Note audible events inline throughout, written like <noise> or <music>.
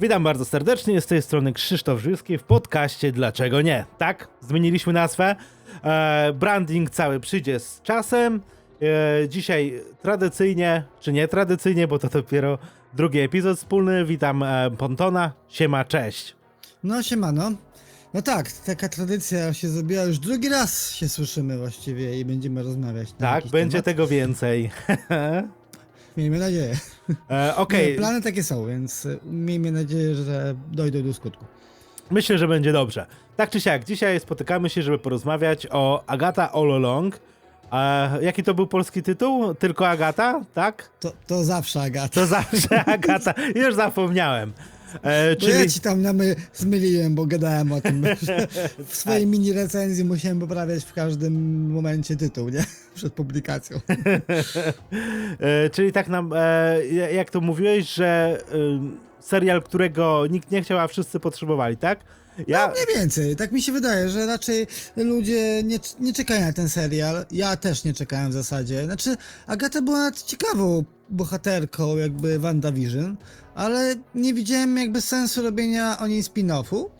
Witam bardzo serdecznie, z tej strony Krzysztof Żyski w podcaście Dlaczego nie? Tak, zmieniliśmy nazwę. E, branding cały przyjdzie z czasem. E, dzisiaj tradycyjnie, czy nie tradycyjnie, bo to dopiero drugi epizod wspólny. Witam e, Pontona. Siema, cześć. No siemano. No tak, taka tradycja się zrobiła, już drugi raz się słyszymy właściwie i będziemy rozmawiać. Tak, będzie temat. tego więcej. <laughs> Miejmy nadzieję. E, Okej, Plany takie są, więc y, miejmy nadzieję, że dojdą do skutku. Myślę, że będzie dobrze. Tak czy siak, dzisiaj spotykamy się, żeby porozmawiać o Agata All Along. E, jaki to był polski tytuł? Tylko Agata, tak? To, to zawsze Agata. To zawsze <laughs> Agata. Już zapomniałem. E, Bo ja czyli ci tam namy zmyliłem, bo gadałem o tym, <laughs> w swojej mini recenzji musiałem poprawiać w każdym momencie tytuł, nie? <laughs> Przed publikacją. <laughs> e, czyli tak nam, e, jak to mówiłeś, że e, serial, którego nikt nie chciał, a wszyscy potrzebowali, tak? Ja, No mniej więcej, tak mi się wydaje, że raczej ludzie nie, nie czekają na ten serial. Ja też nie czekałem w zasadzie. Znaczy, Agata była ciekawą bohaterką jakby WandaVision, ale nie widziałem jakby sensu robienia o niej spin-offu.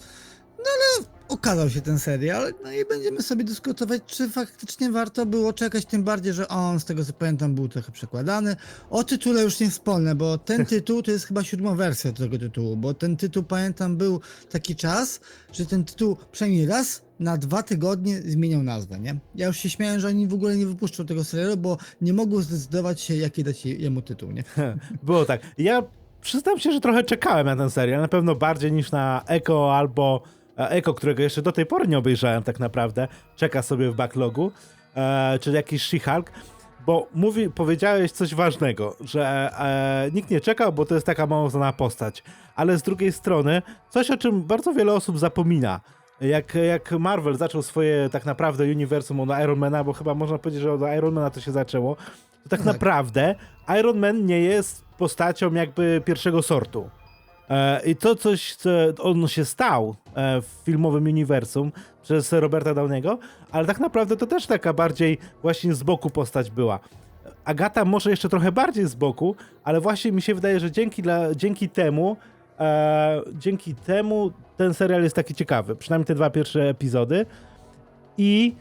No ale okazał się ten serial, no i będziemy sobie dyskutować, czy faktycznie warto było czekać, tym bardziej, że on, z tego co pamiętam, był trochę przekładany. O tytule już nie wspomnę, bo ten <laughs> tytuł to jest chyba siódma wersja tego tytułu, bo ten tytuł, pamiętam, był taki czas, że ten tytuł przynajmniej raz na dwa tygodnie zmieniał nazwę, nie? Ja już się śmiałem, że oni w ogóle nie wypuszczą tego serialu, bo nie mogą zdecydować się, jaki dać je- jemu tytuł, nie? <laughs> Było tak. Ja przyznam się, że trochę czekałem na ten serial. Na pewno bardziej niż na Echo albo e, Echo, którego jeszcze do tej pory nie obejrzałem tak naprawdę. Czeka sobie w backlogu. E, czy jakiś She-Hulk. Bo mówi, powiedziałeś coś ważnego, że e, nikt nie czekał, bo to jest taka mało znana postać. Ale z drugiej strony, coś o czym bardzo wiele osób zapomina. Jak, jak Marvel zaczął swoje tak naprawdę uniwersum od Ironmana, bo chyba można powiedzieć, że od Ironmana to się zaczęło, to tak Tak. naprawdę Iron Man nie jest postacią jakby pierwszego sortu. E, I to coś, co on się stał w filmowym uniwersum przez Roberta Downiego, ale tak naprawdę to też taka bardziej właśnie z boku postać była. Agata może jeszcze trochę bardziej z boku, ale właśnie mi się wydaje, że dzięki, dla, dzięki temu e, dzięki temu ten serial jest taki ciekawy. Przynajmniej te dwa pierwsze epizody. I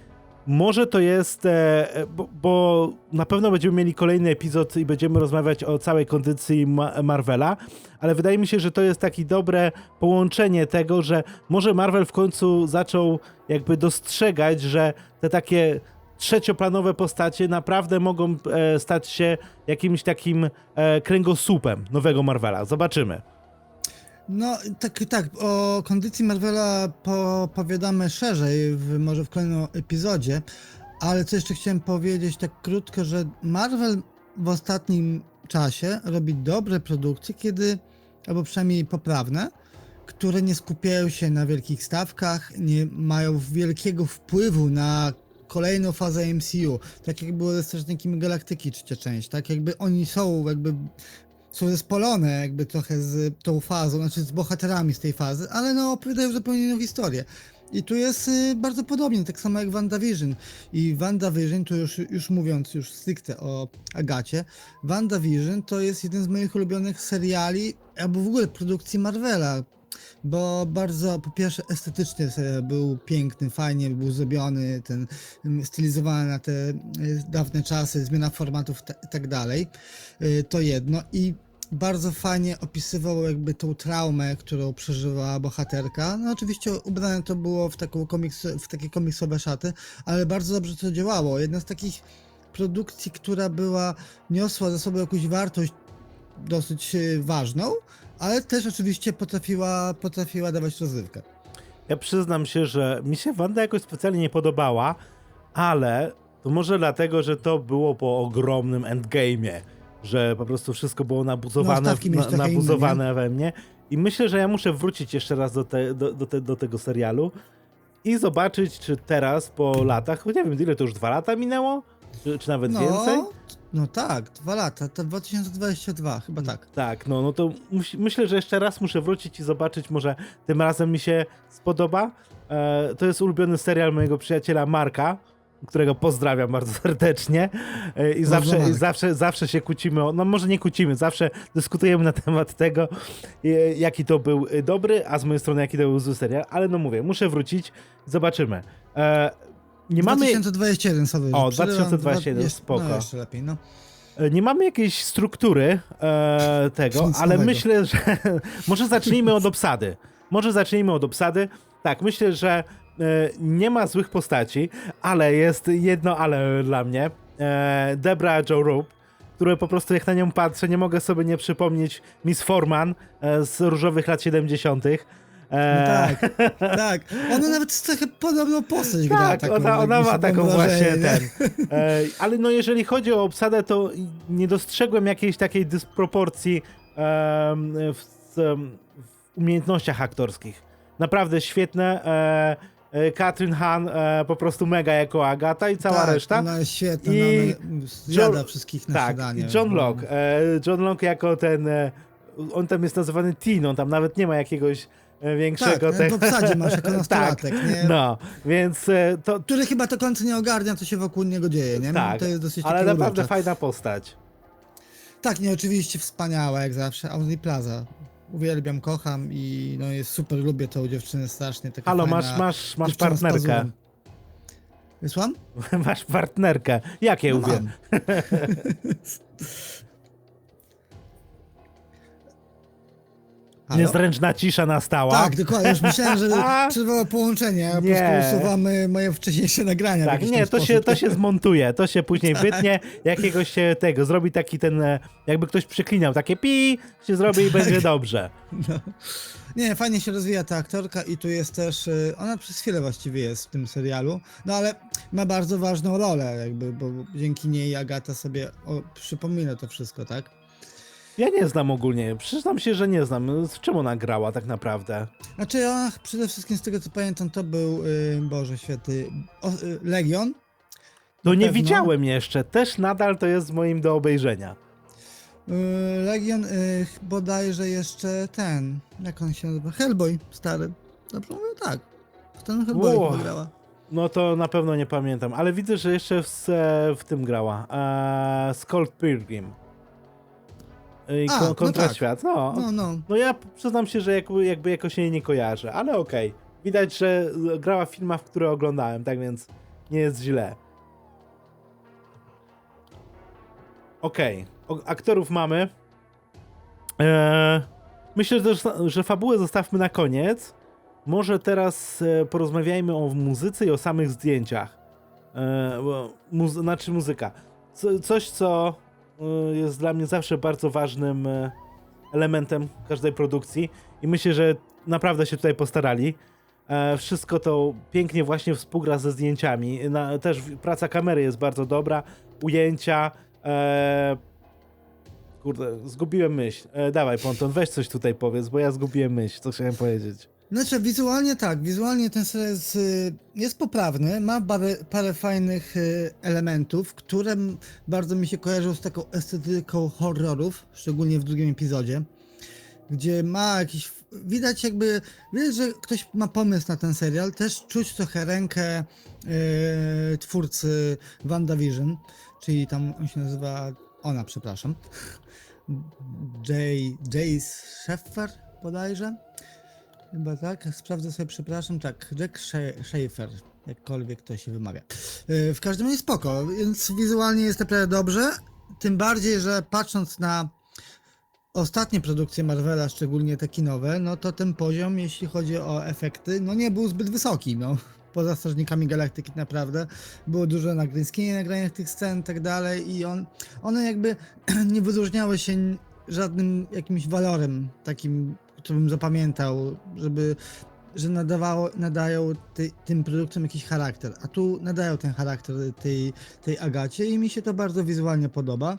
może to jest, e, e, bo, bo na pewno będziemy mieli kolejny epizod i będziemy rozmawiać o całej kondycji Ma Marvela, ale wydaje mi się, że to jest takie dobre połączenie tego, że może Marvel w końcu zaczął jakby dostrzegać, że te takie trzecioplanowe postacie naprawdę mogą e, stać się jakimś takim kręgosłupem nowego Marvela. Zobaczymy. No, tak, tak, o kondycji Marvela powiadamy szerzej, w, może w kolejnym epizodzie, ale co jeszcze chciałem powiedzieć tak krótko, że Marvel w ostatnim czasie robi dobre produkcje, kiedy, albo przynajmniej poprawne, które nie skupiają się na wielkich stawkach, nie mają wielkiego wpływu na kolejną fazę MCU, tak jak było ze Strażnikami Galaktyki trzecia część, tak? Jakby oni są jakby są zespolone jakby trochę z tą fazą, znaczy z bohaterami z tej fazy, ale no opowiadają zupełnie inną historię. I tu jest y, bardzo podobnie, tak samo jak WandaVision. I WandaVision, tu już, już mówiąc już stricte o Agacie, WandaVision to jest jeden z moich ulubionych seriali, albo w ogóle produkcji Marvela, bo bardzo, po pierwsze estetycznie był piękny, fajnie był zrobiony, ten mm, stylizowany na te y, dawne czasy, zmiana formatów i tak dalej. Y, To jedno i bardzo fajnie opisywał jakby tą traumę, którą przeżywała bohaterka. No oczywiście ubrane to było w, taką komiks, w takie komiksowe szaty, ale bardzo dobrze to działało. Jedna z takich produkcji, która była, niosła ze sobą jakąś wartość dosyć y, ważną, ale też oczywiście potrafiła, potrafiła dawać rozrywkę. Ja przyznam się, że mi się Wanda jakoś specjalnie nie podobała, ale to może dlatego, że to było po ogromnym endgame'ie, że po prostu wszystko było nabuzowane, No, na, nabuzowane we mnie i myślę, że ja muszę wrócić jeszcze raz do, te, do, do, te, do tego serialu i zobaczyć, czy teraz po latach, nie wiem, ile to już dwa lata minęło? Czy, czy nawet więcej? No tak, dwa lata, to 2022, chyba tak. Tak, no, no to myślę, że jeszcze raz muszę wrócić i zobaczyć, może tym razem mi się spodoba. E, to jest ulubiony serial mojego przyjaciela Marka, którego pozdrawiam bardzo serdecznie e, i zawsze, i zawsze, zawsze się kłócimy, o, no może nie kłócimy, zawsze dyskutujemy na temat tego, e, jaki to był e, dobry, a z mojej strony jaki to był zły serial, ale no mówię, muszę wrócić, zobaczymy. E, nie mamy... 2021 sobie. O, przerywam, 2021, dwa- spoko. No, jeszcze lepiej, no. E, Nie mamy jakiejś struktury e, tego, ale myślę, że <laughs> może zacznijmy od obsady. Może zacznijmy od obsady. Tak, myślę, że e, nie ma złych postaci, ale jest jedno ale dla mnie. E, Debra Joe Rupp, które po prostu jak na nią patrzę, nie mogę sobie nie przypomnieć Miss Forman e, z różowych lat 70. No tak, <laughs> tak. Ona nawet trochę podobną postać gra. tak, taką, ona, ona ma taką wyobrażenie, właśnie nie? ten. <laughs> E, ale no jeżeli chodzi o obsadę, to nie dostrzegłem jakiejś takiej dysproporcji w, w umiejętnościach aktorskich. Naprawdę świetne. E, e, Katrin Han e, po prostu mega jako Agata i cała tak, reszta. Ona jest świetna, I no, ona zjada John- wszystkich na Tak, śniadanie. John no. Locke. E, John Locke jako ten. E, on tam jest nazywany Teen, on tam nawet nie ma jakiegoś większego Tak, tego. w obsadzie masz jako <laughs> nastolatek, nie? No, więc e, to, Który chyba do końca nie ogarnia, co się wokół niego dzieje, nie? tak, To jest dosyć ale naprawdę urocze. fajna postać. Tak, nie, oczywiście wspaniała jak zawsze. Audi Plaza. Uwielbiam, kocham i no jest super, lubię tą dziewczynę strasznie. Taka Halo, masz, masz, masz partnerkę. Wysłam? <laughs> Masz partnerkę. Jak je No? <laughs> Halo? Niezręczna cisza nastała. Tak, dokładnie. Już myślałem, że <laughs> przerwało połączenie, a po prostu usuwamy moje wcześniejsze nagrania. Tak, nie, to się, to się <laughs> zmontuje, to się później Tak. wytnie, jakiegoś się tego, zrobi taki ten, e, jakby ktoś przeklinał, takie pi, się zrobi i Tak. będzie dobrze. No. Nie, fajnie się rozwija ta aktorka i tu jest też, y, ona przez chwilę właściwie jest w tym serialu, no ale ma bardzo ważną rolę jakby, bo dzięki niej Agata sobie o, przypomina to wszystko, tak? Ja nie znam ogólnie, przyznam się, że nie znam, z czym ona grała tak naprawdę. Znaczy ona przede wszystkim z tego co pamiętam to był, y, Boże święty, o, y, Legion. Na nie pewno. widziałem jeszcze, też nadal to jest moim do obejrzenia. Y, Legion y, bodajże jeszcze ten, jak on się nazywa? Hellboy stary. Dobrze mówię? Tak. W ten Hellboy grała. No to na pewno nie pamiętam, ale widzę, że jeszcze w, w tym grała. E, Skull Pilgrim. I A, ko- no kontra tak. świat. No, No, no. no ja przyznam się, że jakby, jakby jakoś jej nie kojarzę, ale okej. Widać, że grała w filmach, które oglądałem, tak więc nie jest źle. Okej, o- aktorów mamy. Eee, myślę, że, że fabułę zostawmy na koniec. Może teraz e, porozmawiajmy o muzyce i o samych zdjęciach. E, bo muzy- znaczy muzyka. Co, coś, co jest dla mnie zawsze bardzo ważnym e, elementem każdej produkcji i myślę, że naprawdę się tutaj postarali. E, wszystko to pięknie właśnie współgra ze zdjęciami. Też praca kamery jest bardzo dobra, ujęcia. E, kurde, zgubiłem myśl. E, dawaj, Ponton, weź coś tutaj powiedz, bo ja zgubiłem myśl, co chciałem powiedzieć. Znaczy, wizualnie tak, wizualnie ten serial jest, y, jest poprawny, ma parę, parę fajnych y, elementów, które bardzo mi się kojarzą z taką estetyką horrorów, szczególnie w drugim epizodzie, gdzie ma jakiś, widać jakby, widać, że ktoś ma pomysł na ten serial, też czuć trochę rękę y, twórcy WandaVision, czyli tam on się nazywa, ona przepraszam, Jay, Jace Sheffer bodajże. Chyba tak, sprawdzę sobie, przepraszam, tak, Jack Scha- Schaefer, jakkolwiek to się wymawia. Yy, W każdym razie spoko, więc wizualnie jest naprawdę dobrze, tym bardziej, że patrząc na ostatnie produkcje Marvela, szczególnie te kinowe, no to ten poziom, jeśli chodzi o efekty, no nie był zbyt wysoki, no. Poza Strażnikami Galaktyki naprawdę było dużo na green screenie nagranych tych scen i tak dalej i on, one jakby <clears throat> nie wyróżniały się żadnym jakimś walorem takim, który bym zapamiętał, żeby, że nadawało, nadają ty, tym produktom jakiś charakter, a tu nadają ten charakter tej, tej Agacie i mi się to bardzo wizualnie podoba.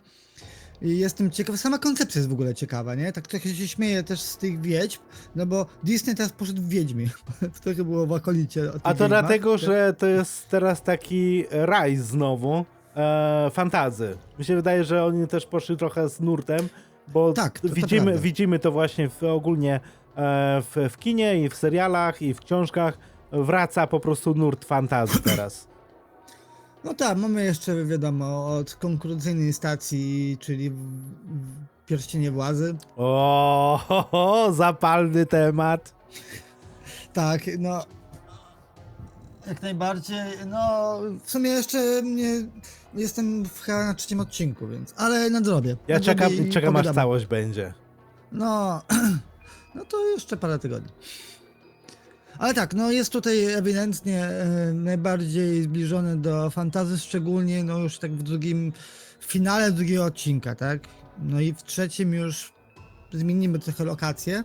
I jestem ciekaw, sama koncepcja jest w ogóle ciekawa, nie? Tak trochę się śmieję też z tych wiedźm, no bo Disney teraz poszedł w Wiedźmie. <laughs> trochę było w akolicie o tych A to wiedźmach. dlatego, że to jest teraz taki raj znowu e, fantazy. Mi się wydaje, że oni też poszli trochę z nurtem, bo Tak, to- to widzimy, prawda. widzimy to właśnie w, ogólnie e, w, w kinie i w serialach i w książkach. Wraca po prostu nurt fantazy <clears throat> teraz. No tak, mamy jeszcze, wiadomo, od konkurencyjnej stacji, czyli Pierścienie Władzy. O, ho, ho, zapalny temat. Tak, no. Jak najbardziej. No, w sumie jeszcze nie jestem w, chyba na trzecim odcinku, więc. Ale nadrobię. Ja nadrobię czekam, czekam aż całość będzie. No, <clears throat> no to jeszcze parę tygodni. Ale tak, no jest tutaj ewidentnie e, najbardziej zbliżony do fantazy, szczególnie no już tak w drugim, w finale drugiego odcinka, tak? No i w trzecim już zmienimy trochę lokację.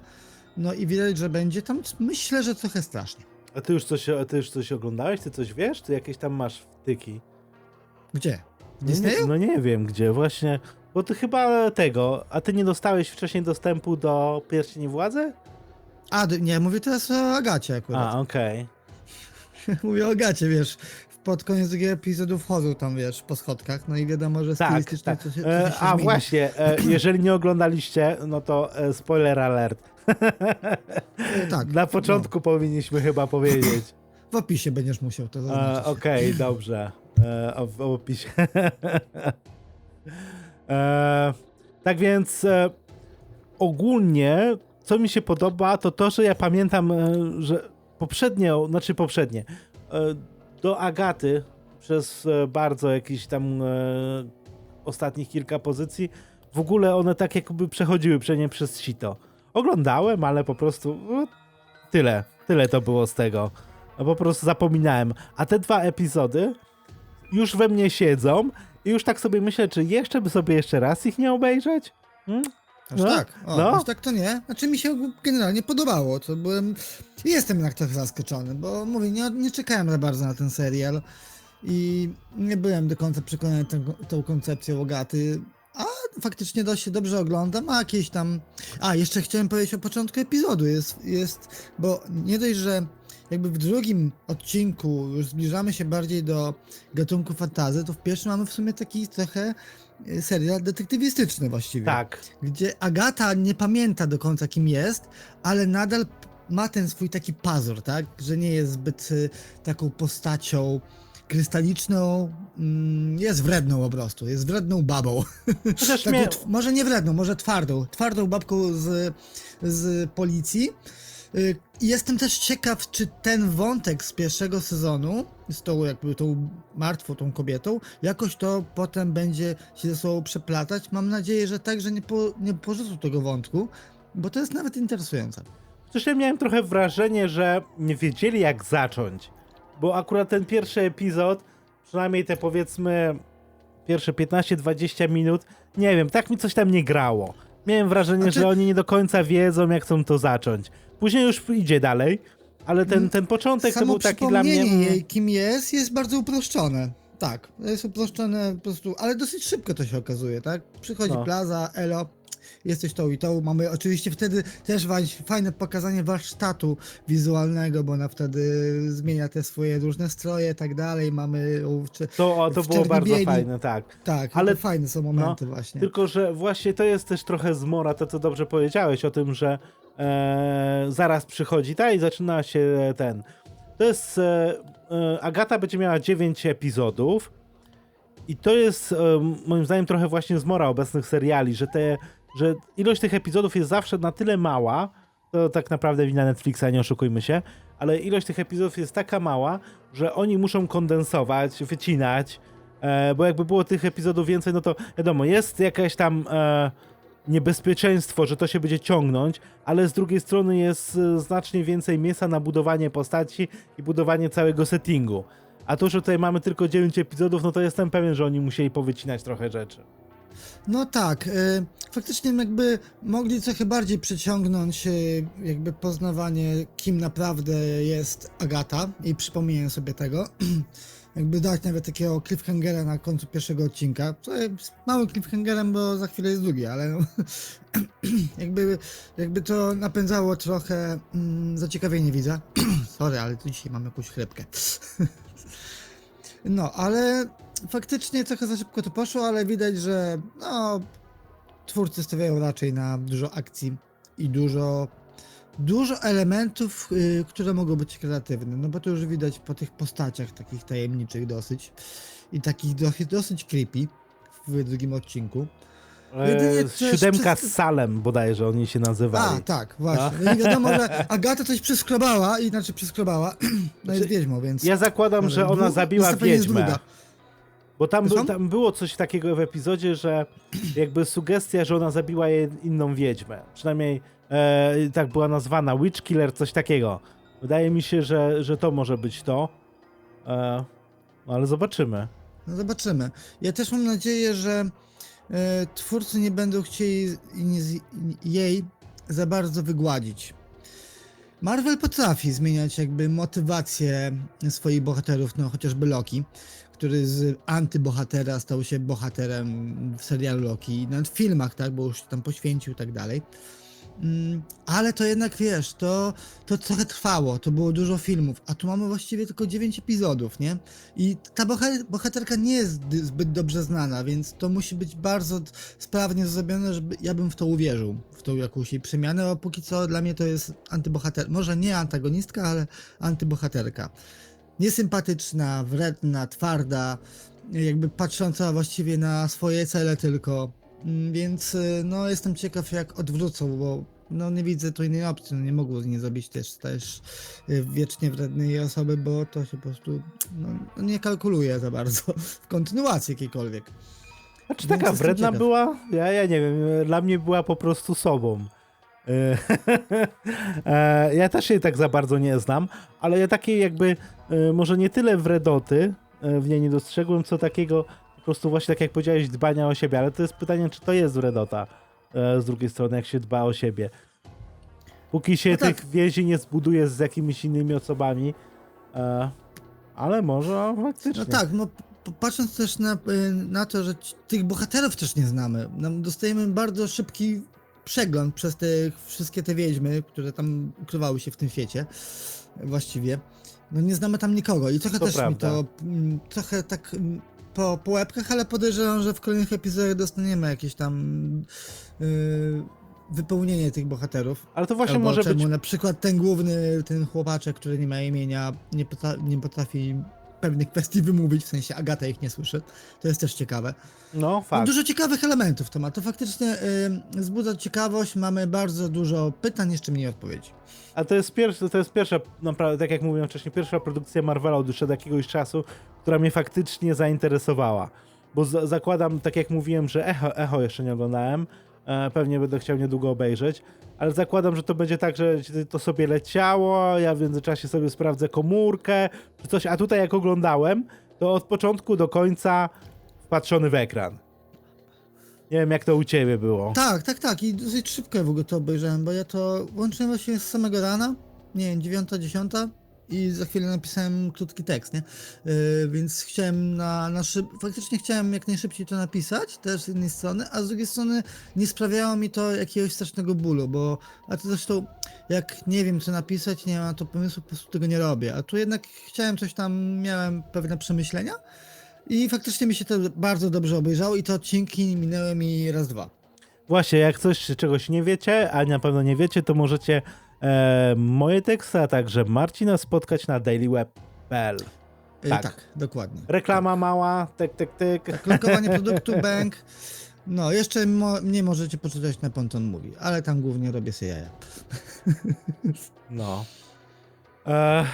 No i widać, że będzie tam, myślę, że trochę strasznie. A ty już coś, a ty już coś oglądałeś? Ty coś wiesz? Ty jakieś tam masz wtyki? Gdzie? W No nie, Disneyu? no nie wiem gdzie, właśnie. Bo ty chyba tego, a ty nie dostałeś wcześniej dostępu do Pierścieni Władzy? A, nie, mówię teraz o Agacie akurat. A, okej. <laughs> Mówię o Agacie, wiesz. Pod koniec drugiego epizodu wchodzą tam, wiesz, po schodkach, no i wiadomo, że Tak, tak. co się, co E, się a zmieni. właśnie, e, <clears throat> jeżeli nie oglądaliście, no to e, spoiler alert. Tak. <laughs> Na początku powinniśmy chyba powiedzieć. No, w opisie będziesz musiał to zaznaczyć. Okej, dobrze. E, w opisie. <laughs> e, tak więc e, ogólnie, co mi się podoba, to to, że ja pamiętam, e, że poprzednie, znaczy poprzednie, e, do Agaty przez e, bardzo jakiś tam ostatnich kilka pozycji, w ogóle one tak jakby przechodziły prze nie przez sito. Oglądałem, ale po prostu no, tyle, tyle to było z tego. No po prostu zapominałem. A te dwa epizody już we mnie siedzą i już tak sobie myślę, czy jeszcze by sobie jeszcze raz ich nie obejrzeć? Hmm? Aż no, tak, o, no. aż tak to nie. Znaczy mi się generalnie podobało, to byłem, jestem jednak trochę zaskoczony, bo mówię, nie, nie czekałem za bardzo na ten serial i nie byłem do końca przekonany tą, tą koncepcją Ogaty, a faktycznie dość się dobrze ogląda, ma jakieś tam... A, jeszcze chciałem powiedzieć o początku epizodu, jest, jest bo nie dość, że jakby w drugim odcinku już zbliżamy się bardziej do gatunku fantazy, to w pierwszym mamy w sumie taki trochę e, serial detektywistyczny właściwie Tak. gdzie Agata nie pamięta do końca kim jest, ale nadal ma ten swój taki pazur, tak? Że nie jest zbyt y, taką postacią krystaliczną, mm, jest wredną po prostu, jest wredną babą. <laughs> Taką, może nie wredną, może twardą, twardą babką z, z policji. Y, Jestem też ciekaw, czy ten wątek z pierwszego sezonu, z tą jakby tą martwą tą kobietą, jakoś to potem będzie się ze sobą przeplatać. Mam nadzieję, że tak, że nie, po, nie porzucą tego wątku, bo to jest nawet interesujące. chociaż ja miałem trochę wrażenie, że nie wiedzieli jak zacząć. Bo akurat ten pierwszy epizod, przynajmniej te powiedzmy pierwsze 15-20 minut, nie wiem, tak mi coś tam nie grało. Miałem wrażenie, Znaczy- że oni nie do końca wiedzą jak chcą to zacząć. Później już idzie dalej, ale ten, ten początek to Samo był taki dla mnie... mm, jej, kim jest, jest bardzo uproszczone. Tak, jest uproszczone po prostu, ale dosyć szybko to się okazuje, tak? Przychodzi No. plaza, elo, jesteś tą i tą. Mamy oczywiście wtedy też fajne pokazanie warsztatu wizualnego, bo ona wtedy zmienia te swoje różne stroje i tak dalej. Mamy To, o, to w było bardzo fajne, tak. Tak, Ale- ale fajne są momenty właśnie. Tylko, że właśnie to jest też trochę zmora, to co dobrze powiedziałeś o tym, że e, zaraz przychodzi ta i zaczyna się ten. To jest. E, e, Agata będzie miała 9 epizodów. I to jest e, moim zdaniem trochę właśnie zmora obecnych seriali, że te, że ilość tych epizodów jest zawsze na tyle mała, to tak naprawdę wina Netflixa, nie oszukujmy się, ale ilość tych epizodów jest taka mała, że oni muszą kondensować, wycinać, e, bo jakby było tych epizodów więcej, no to wiadomo, jest jakieś tam e, niebezpieczeństwo, że to się będzie ciągnąć, ale z drugiej strony jest e, znacznie więcej mięsa na budowanie postaci i budowanie całego settingu. A to, że tutaj mamy tylko 9 epizodów, no to jestem pewien, że oni musieli powycinać trochę rzeczy. No tak, y, faktycznie jakby mogli trochę bardziej przyciągnąć y, jakby poznawanie, kim naprawdę jest Agata i przypomnienie sobie tego. <clears throat> jakby dać nawet takiego cliffhangera na końcu pierwszego odcinka, co jest małym cliffhangerem, bo za chwilę jest drugi, ale no, <clears throat> jakby, jakby to napędzało trochę mm, zaciekawienie widza. <clears throat> Sorry, ale tu dzisiaj mam jakąś. <laughs> No, ale faktycznie trochę za szybko to poszło, ale widać, że no, twórcy stawiają raczej na dużo akcji i dużo dużo elementów, y, które mogą być kreatywne, no bo to już widać po tych postaciach takich tajemniczych dosyć i takich dosyć, dosyć creepy w drugim odcinku. Jedynie E, też siódemka przez- z Salem bodajże oni się nazywali. A, tak, właśnie. No i wiadomo, że <laughs> Agata coś przeskrobała, i znaczy przeskrobała, <clears throat> no jest wiedźmą, więc... Ja zakładam, że ona zabiła wiedźmę. Bo tam, by, tam było coś takiego w epizodzie, że <clears throat> jakby sugestia, że ona zabiła inną wiedźmę. Przynajmniej e, tak była nazwana, Witch Killer, coś takiego. Wydaje mi się, że, że to może być to. E, no ale zobaczymy. No zobaczymy. Ja też mam nadzieję, że e, twórcy nie będą chcieli jej za bardzo wygładzić. Marvel potrafi zmieniać jakby motywację swoich bohaterów, no chociażby Loki, który z antybohatera stał się bohaterem w serialu Loki, nawet w filmach, tak, bo już się tam poświęcił i tak dalej. Mm, Ale to jednak wiesz, to, to trochę trwało, to było dużo filmów, a tu mamy właściwie tylko 9 epizodów, nie? I ta boha- bohaterka nie jest zbyt dobrze znana, więc to musi być bardzo sprawnie zrobione, żeby ja bym w to uwierzył, w tą jakąś jej przemianę, a póki co dla mnie to jest antybohater, może nie antagonistka, ale antybohaterka. Niesympatyczna, wredna, twarda, jakby patrząca właściwie na swoje cele tylko, Mm, więc y, no jestem ciekaw jak odwrócą, bo no nie widzę tu innej opcji, no nie mogło z niej zrobić też, też y, wiecznie wrednej osoby, bo to się po prostu no, nie kalkuluje za bardzo <laughs> w kontynuacji jakiejkolwiek. A czy Więc taka wredna ciekaw. była? Ja, ja nie wiem. Dla mnie była po prostu sobą. E, <laughs> e, ja też jej tak za bardzo nie znam, ale ja takiej jakby e, może nie tyle wredoty w niej nie dostrzegłem, co takiego po prostu właśnie tak jak powiedziałeś, dbania o siebie, ale to jest pytanie, czy to jest wredota z drugiej strony, jak się dba o siebie. Póki się No tak. tych więzi nie zbuduje z jakimiś innymi osobami, ale może faktycznie. No tak, no patrząc też na, y, na to, że tych bohaterów też nie znamy, nam dostajemy bardzo szybki przegląd przez te wszystkie te wiedźmy, które tam ukrywały się w tym świecie właściwie. No nie znamy tam nikogo i trochę To też mi prawda. to mm, trochę tak mm, po, po łebkach, ale podejrzewam, że w kolejnych epizodach dostaniemy jakieś tam y, wypełnienie tych bohaterów. Ale to właśnie Albo może czemu być na przykład ten główny, ten chłopaczek, który nie ma imienia, nie, nie potrafi pewnych kwestii wymówić, w sensie Agata ich nie słyszy. To jest też ciekawe. No, No, fakt. dużo ciekawych elementów to ma. To faktycznie y, wzbudza ciekawość. Mamy bardzo dużo pytań, jeszcze mniej odpowiedzi. A to jest, pierwsza, to jest pierwsza, naprawdę, tak jak mówiłem wcześniej, pierwsza produkcja Marvela od od jakiegoś czasu, która mnie faktycznie zainteresowała. Bo za- zakładam, tak jak mówiłem, że Echo, Echo jeszcze nie oglądałem, pewnie będę chciał niedługo obejrzeć, ale zakładam, że to będzie tak, że to sobie leciało, ja w międzyczasie sobie sprawdzę komórkę, czy coś, a tutaj jak oglądałem, to od początku do końca wpatrzony w ekran. Nie wiem, jak to u ciebie było. Tak, tak, tak. I dosyć szybko w ogóle to obejrzałem, bo ja to włączyłem właśnie z samego rana, nie wiem, dziewiąta, dziesiąta i za chwilę napisałem krótki tekst, nie? Yy, więc chciałem na, na szyb... faktycznie chciałem jak najszybciej to napisać, też z jednej strony, a z drugiej strony nie sprawiało mi to jakiegoś strasznego bólu, bo a to zresztą jak nie wiem co napisać, nie mam to pomysłu, po prostu tego nie robię. A tu jednak chciałem coś tam, miałem pewne przemyślenia i faktycznie mi się to bardzo dobrze obejrzało i te odcinki minęły mi raz, dwa. Właśnie, jak coś czegoś nie wiecie, a na pewno nie wiecie, to możecie e, moje teksty, a także Marcina spotkać na dailyweb.pl. Tak, Tak. tak dokładnie. Reklama mała, tyk, tyk, tyk. Tak, lokowanie <laughs> produktu, bank. No, jeszcze mo mnie możecie poczytać na Ponton Movie, ale tam głównie robię sobie jaja. <laughs> No. E, e,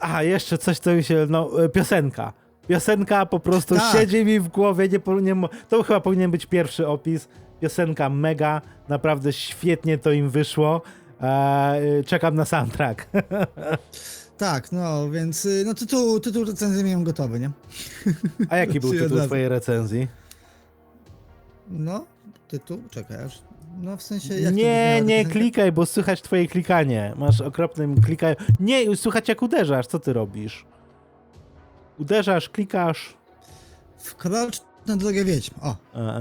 a, jeszcze coś, co mi się, no, e, piosenka. Piosenka po prostu Tak. siedzi mi w głowie, nie, nie, to chyba powinien być pierwszy opis. Piosenka mega, naprawdę świetnie to im wyszło. E, czekam na soundtrack. <laughs> Tak, no, więc y, no tytuł, tytuł recenzji miałem gotowy, nie? A jaki był <laughs> tytuł twojej recenzji? No, tytuł, czekaj aż. No, w sensie, jak Nie, nie klikaj, bo słychać twoje klikanie. Masz okropnym klikaj. Nie, słychać jak uderzasz. Co ty robisz? Uderzasz, klikasz. Wkrocz na drogę wiedźm, o,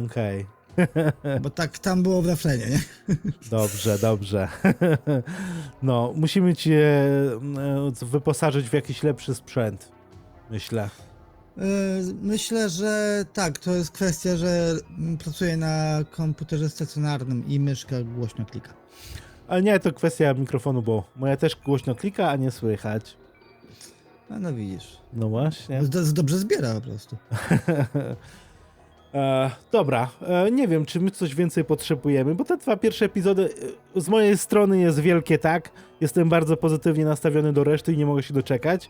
Okej. <laughs> bo tak tam było w refrenie, nie? <laughs> Dobrze, dobrze. <laughs> No, musimy cię e, wyposażyć w jakiś lepszy sprzęt. Myślę. Y, Myślę, że tak, to jest kwestia, że mm, pracuję na komputerze stacjonarnym i myszka głośno klika. Ale nie, to kwestia mikrofonu, bo moja też głośno klika, a nie słychać. A no widzisz. No właśnie. Z- Dobrze zbiera po prostu. E, dobra, e, nie wiem, czy my coś więcej potrzebujemy, bo te dwa pierwsze epizody e, z mojej strony jest wielkie tak. Jestem bardzo pozytywnie nastawiony do reszty i nie mogę się doczekać.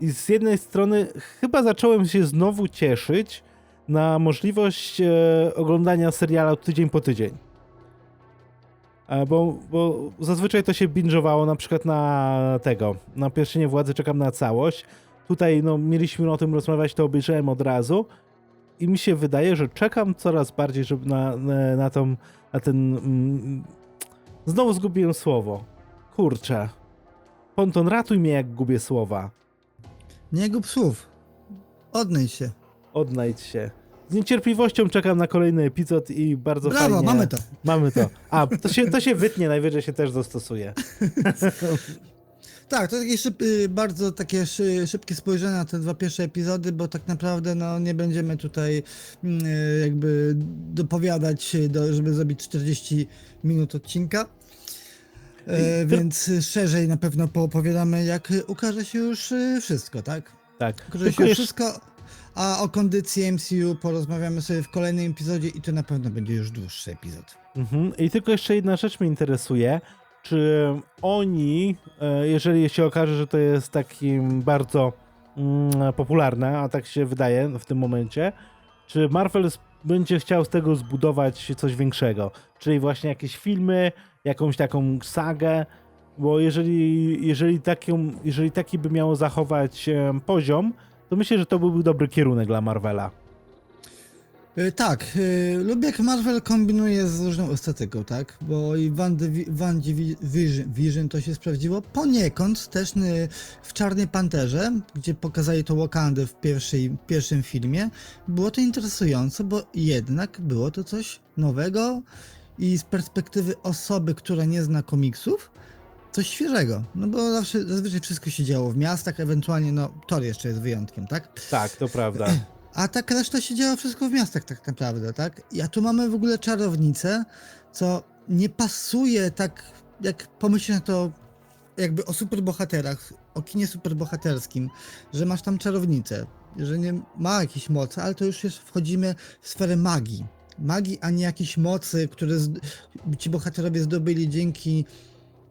I z jednej strony chyba zacząłem się znowu cieszyć na możliwość e, oglądania seriala tydzień po tydzień. E, bo, bo zazwyczaj to się binge'owało na przykład na tego, na Pierścienie Władzy czekam na całość. Tutaj no, mieliśmy o tym rozmawiać, to obejrzałem od razu i mi się wydaje, że czekam coraz bardziej, żeby na, na, na tą, na ten... Mm, znowu zgubiłem słowo. Kurczę. Ponton, ratuj mnie, jak gubię słowa. Nie gub słów. Odnejdź się. Odnajdź się. Z niecierpliwością czekam na kolejny epizod i bardzo Brawo, fajnie... mamy to. Mamy to. A, to się, to się wytnie, najwyżej się też dostosuje. <laughs> Tak, to takie szyb, y, bardzo takie szy, szybkie spojrzenie na te dwa pierwsze epizody, bo tak naprawdę no, nie będziemy tutaj mm, y, jakby dopowiadać, do, żeby zrobić 40 minut odcinka. E, więc szerzej na pewno poopowiadamy, jak ukaże się już y, wszystko, tak? Tak. Ukaże się już wszystko, a o kondycji MCU porozmawiamy sobie w kolejnym epizodzie i to na pewno będzie już dłuższy epizod. mhm. I tylko jeszcze jedna rzecz mnie interesuje. Czy oni, e, jeżeli się okaże, że to jest takim bardzo mm, popularne, a tak się wydaje w tym momencie, czy Marvel będzie chciał z tego zbudować coś większego? Czyli właśnie jakieś filmy, jakąś taką sagę, bo jeżeli, jeżeli, taką, jeżeli taki by miało zachować poziom, to myślę, że to byłby dobry kierunek dla Marvela. Y, Tak, y, lubię jak Marvel kombinuje z różną estetyką, tak? Bo i WandaVision Vision to się sprawdziło. Poniekąd też w Czarnej Panterze, gdzie pokazali to Wakandę w pierwszej, pierwszym filmie, było to interesujące, bo jednak było to coś nowego i z perspektywy osoby, która nie zna komiksów, coś świeżego. No bo zawsze, zazwyczaj wszystko się działo w miastach, ewentualnie, no, Thor jeszcze jest wyjątkiem, tak? Tak, to prawda. <clears throat> A tak reszta się działa wszystko w miastach tak naprawdę, tak? A tu mamy w ogóle czarownicę, co nie pasuje tak, jak pomyślisz na to jakby o superbohaterach, o kinie superbohaterskim, że masz tam czarownicę, że nie ma jakiejś mocy, ale to już jest, wchodzimy w sferę magii. Magii, a nie jakiejś mocy, które ci bohaterowie zdobyli dzięki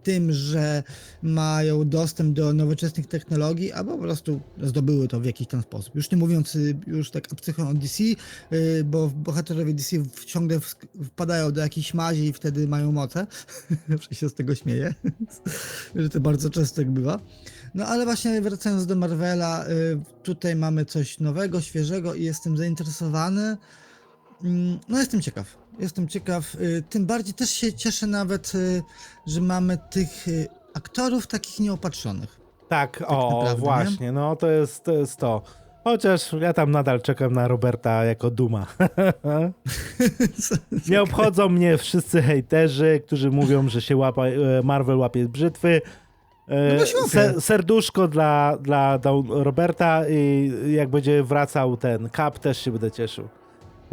tym, że mają dostęp do nowoczesnych technologii, albo po prostu zdobyły to w jakiś tam sposób. Już nie mówiąc y, już tak abstrakcyjnie o DC, y, bo bohaterowie DC ciągle wpadają do jakiejś mazi i wtedy mają moce. <laughs> Zawsze się z tego śmieję, <laughs> że to bardzo często tak bywa. No ale właśnie wracając do Marvela, y, tutaj mamy coś nowego, świeżego i jestem zainteresowany. Mm, No jestem ciekaw. Jestem ciekaw. y, Tym bardziej też się cieszę nawet, y, że mamy tych y, aktorów takich nieopatrzonych. Tak, o, naprawdę, nie? właśnie, no to jest, to jest to. Chociaż ja tam nadal czekam na Roberta jako Duma. <laughs> Nie obchodzą mnie wszyscy hejterzy, którzy mówią, że się łapa, e, Marvel łapie brzytwy. E, No. Se, serduszko dla, dla Roberta i jak będzie wracał ten Cap, też się będę cieszył.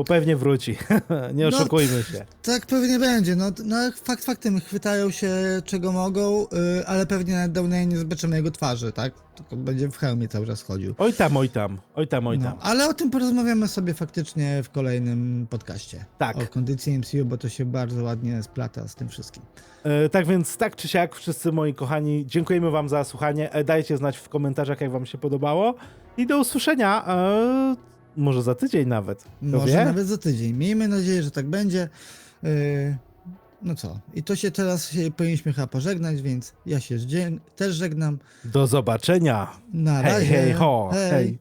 Bo pewnie wróci. <laughs> Nie No, oszukujmy się. Tak pewnie będzie. No, no fakt faktem, chwytają się czego mogą, y, ale pewnie na Downie nie zobaczymy jego twarzy, tak? Tylko będzie w hełmie cały czas chodził. Oj tam, oj tam, oj tam, oj tam. No, ale o tym porozmawiamy sobie faktycznie w kolejnym podcaście. Tak. O kondycji MCU, bo to się bardzo ładnie splata z tym wszystkim. E, tak więc, tak czy siak, wszyscy moi kochani, dziękujemy wam za słuchanie. E, dajcie znać w komentarzach, jak wam się podobało. I do usłyszenia, e, może za tydzień nawet. Może wie? nawet za tydzień. Miejmy nadzieję, że tak będzie. Y, No co? I to się teraz się powinniśmy chyba pożegnać, więc ja się też żegnam. Do zobaczenia. Na Hej, razie. hej, ho, hej.